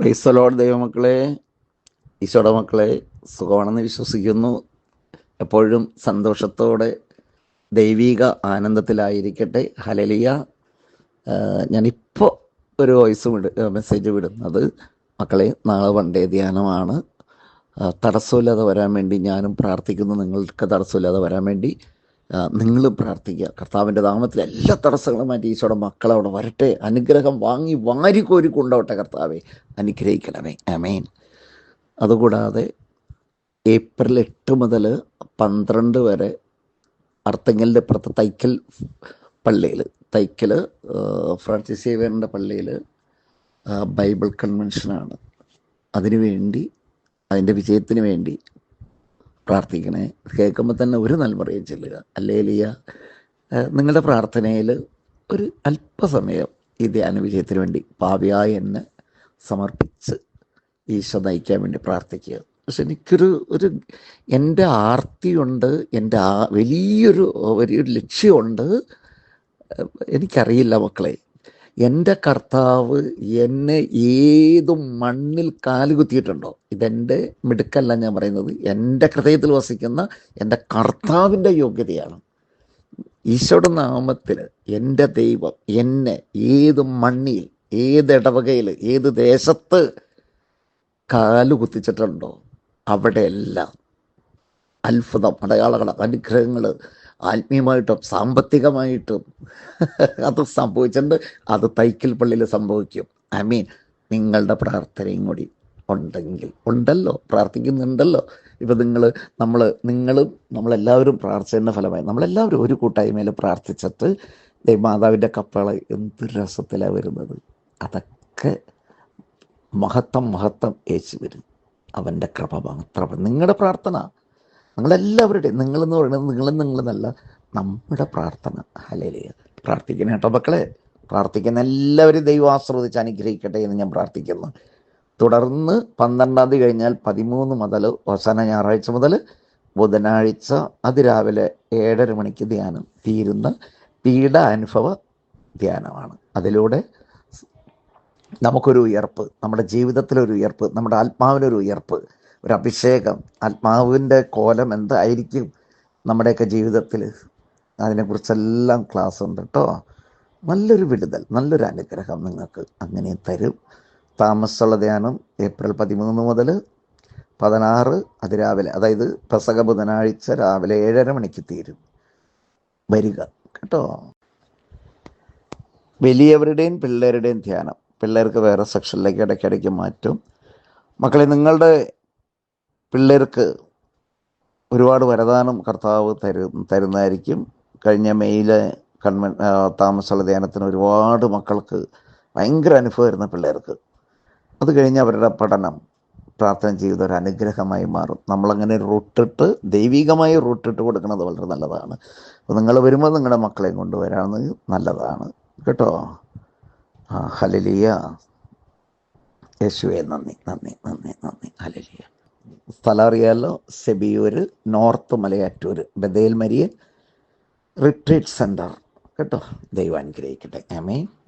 ക്രൈസ്തലോട് ദൈവമക്കളെ. ഈശോയുടെ മക്കളെ സുഖമാണെന്ന് വിശ്വസിക്കുന്നു. എപ്പോഴും സന്തോഷത്തോടെ ദൈവിക ആനന്ദത്തിലായിരിക്കട്ടെ. ഹലലിയ ഞാനിപ്പോൾ ഒരു വോയിസ് വിട മെസ്സേജ് വിടുന്നത് മക്കളെ നാളെ വണ്ടേ ധ്യാനമാണ്. തടസ്സമില്ലാതെ വരാൻ വേണ്ടി ഞാനും പ്രാർത്ഥിക്കുന്നു. നിങ്ങൾക്ക് തടസ്സമില്ലാതെ വരാൻ വേണ്ടി നിങ്ങൾ പ്രാർത്ഥിക്കുക. കർത്താവിന്റെ നാമത്തിൽ എല്ലാ തടസ്സങ്ങളും മാറ്റി ഈശോയുടെ മക്കളെ അവിടെ വരട്ടെ. അനുഗ്രഹം വാങ്ങി വാരിക്കോരി കൊണ്ടോട്ടെ കർത്താവെ. അനുഗ്രഹിക്കണമേ. അമേൻ അതുകൂടാതെ ഏപ്രിൽ എട്ട് മുതൽ പന്ത്രണ്ട് വരെ അർത്തങ്കലിന്റെ പുറത്ത് തൈക്കൽ പള്ളിയിൽ തൈക്കൽ ഫ്രാൻസിസ് സേവിയറിന്റെ പള്ളിയിൽ ബൈബിൾ കൺവെൻഷനാണ്. അതിനുവേണ്ടി അതിന്റെ വിജയത്തിന് വേണ്ടി പ്രാർത്ഥിക്കണേ. കേൾക്കുമ്പോൾ തന്നെ ഒരു നൽമറിയും ചെല്ലുക. അല്ലേലിയ നിങ്ങളുടെ പ്രാർത്ഥനയിൽ ഒരു അല്പസമയം ഈ ധ്യാന വിജയത്തിന് വേണ്ടി പാവിയായി എന്നെ സമർപ്പിച്ച് ഈശോ നയിക്കാൻ വേണ്ടി പ്രാർത്ഥിക്കുക. പക്ഷെ എനിക്കൊരു ഒരു എന്റെ ആർത്തിയുണ്ട് എന്റെ ആ വലിയൊരു വലിയൊരു ലക്ഷ്യമുണ്ട്. എനിക്കറിയില്ല മക്കളെ. എന്റെ കർത്താവ് എന്നെ ഏതും മണ്ണിൽ കാൽ കുത്തിയിട്ടുണ്ടോ? ഇതെന്റെ മിടുക്കല്ല ഞാൻ പറയുന്നത്. എന്റെ ഹൃദയത്തിൽ വസിക്കുന്ന എന്റെ കർത്താവിന്റെ യോഗ്യതയാണ്. ഈശോയുടെ നാമത്തിൽ എന്റെ ദൈവം എന്നെ ഏത് മണ്ണിൽ ഏത് ഇടവകയിൽ ഏത് ദേശത്ത് കാൽ കുത്തിച്ചിട്ടുണ്ടോ? അവിടെയെല്ലാം അത്ഭുതം അടയാളങ്ങൾ അനുഗ്രഹങ്ങൾ ആത്മീയമായിട്ടും സാമ്പത്തികമായിട്ടും അത് സംഭവിച്ചിട്ടുണ്ട്. അത് തൈക്കൽ പള്ളിയിൽ സംഭവിക്കും. ഐ മീൻ നിങ്ങളുടെ പ്രാർത്ഥനയും കൂടി ഉണ്ടെങ്കിൽ. ഉണ്ടല്ലോ. പ്രാർത്ഥിക്കുന്നുണ്ടല്ലോ. ഇപ്പം നിങ്ങൾ നമ്മൾ നിങ്ങളും നമ്മളെല്ലാവരും പ്രാർത്ഥിച്ചതിന്റെ ഫലമായി. നമ്മളെല്ലാവരും ഒരു കൂട്ടായ്മയിൽ പ്രാർത്ഥിച്ചിട്ട് ദൈവമാതാവിന്റെ കപ്പള എന്ത് രസത്തിലാണ് വരുന്നത്. അതൊക്കെ മഹത്വം മഹത്വം യേശു വരും. അവന്റെ കൃപ മാത്രം. നിങ്ങളുടെ പ്രാർത്ഥന നിങ്ങളെല്ലാവരുടെയും നിങ്ങളെന്ന് പറയുന്നത് നിങ്ങളും നിങ്ങളെന്നല്ല നമ്മുടെ പ്രാർത്ഥന. ഹലേലിയ പ്രാർത്ഥിക്കുന്ന കേട്ടോ മക്കളെ. പ്രാർത്ഥിക്കുന്ന എല്ലാവരും ദൈവം ആസ്വദിച്ച് അനുഗ്രഹിക്കട്ടെ എന്ന് ഞാൻ പ്രാർത്ഥിക്കുന്നു. തുടർന്ന് പന്ത്രണ്ടാം തീയതി കഴിഞ്ഞാൽ പതിമൂന്ന് മുതൽ അവസാന ഞായറാഴ്ച മുതൽ ബുധനാഴ്ച അതിരാവിലെ ഏഴര മണിക്ക് ധ്യാനം തീരുന്ന പീഡ അനുഭവ ധ്യാനമാണ്. അതിലൂടെ നമുക്കൊരു ഉയർപ്പ് നമ്മുടെ ജീവിതത്തിലൊരു ഉയർപ്പ് നമ്മുടെ ആത്മാവിനൊരു ഉയർപ്പ് ഒരു അഭിഷേകം ആത്മാവിന്റെ കോലം എന്തായിരിക്കും നമ്മുടെയൊക്കെ ജീവിതത്തിൽ? അതിനെക്കുറിച്ചെല്ലാം ക്ലാസ് ഉണ്ട് കേട്ടോ. നല്ലൊരു വിടുതൽ നല്ലൊരു അനുഗ്രഹം നിങ്ങൾക്ക് അങ്ങനെ തരും. താമസമുള്ള ധ്യാനം ഏപ്രിൽ പതിമൂന്ന് മുതൽ പതിനാറ് അതിരാവിലെ അതായത് പ്രസക ബുധനാഴ്ച രാവിലെ ഏഴര മണിക്ക് തീരും. വരിക കേട്ടോ. വലിയവരുടെയും പിള്ളേരുടെയും ധ്യാനം പിള്ളേർക്ക് വേറെ സെക്ഷനിലേക്ക് ഇടയ്ക്കിടയ്ക്ക് മാറ്റും. മക്കളെ നിങ്ങളുടെ പിള്ളേർക്ക് ഒരുപാട് വരദാനം കർത്താവ് തരു തരുന്നതായിരിക്കും. കഴിഞ്ഞ മെയ്യിലെ കൺവെൻ താമസമുള്ള ധ്യാനത്തിന് ഒരുപാട് മക്കൾക്ക് ഭയങ്കര അനുഭവമായിരുന്ന പിള്ളേർക്ക്. അത് കഴിഞ്ഞ് അവരുടെ പഠനം പ്രാർത്ഥന ജീവിതം ഒരു അനുഗ്രഹമായി മാറും. നമ്മളങ്ങനെ റൂട്ടിട്ട് ദൈവികമായി റൂട്ടിട്ട് കൊടുക്കുന്നത് വളരെ നല്ലതാണ്. അപ്പോൾ നിങ്ങൾ വരുമ്പോൾ നിങ്ങളുടെ മക്കളെയും കൊണ്ടുവരാമെന്ന് നല്ലതാണ്. കേട്ടോ? ആ ഹലലിയ യേശുവെ നന്ദി നന്ദി നന്ദി നന്ദി. ഹലലിയ സ്ഥലം അറിയാമല്ലോ സെബിയൂര് north Malayattoor Bethel Marian retreat centre കേട്ടോ? ദൈവം അനുഗ്രഹിക്കട്ടെ. ആമേ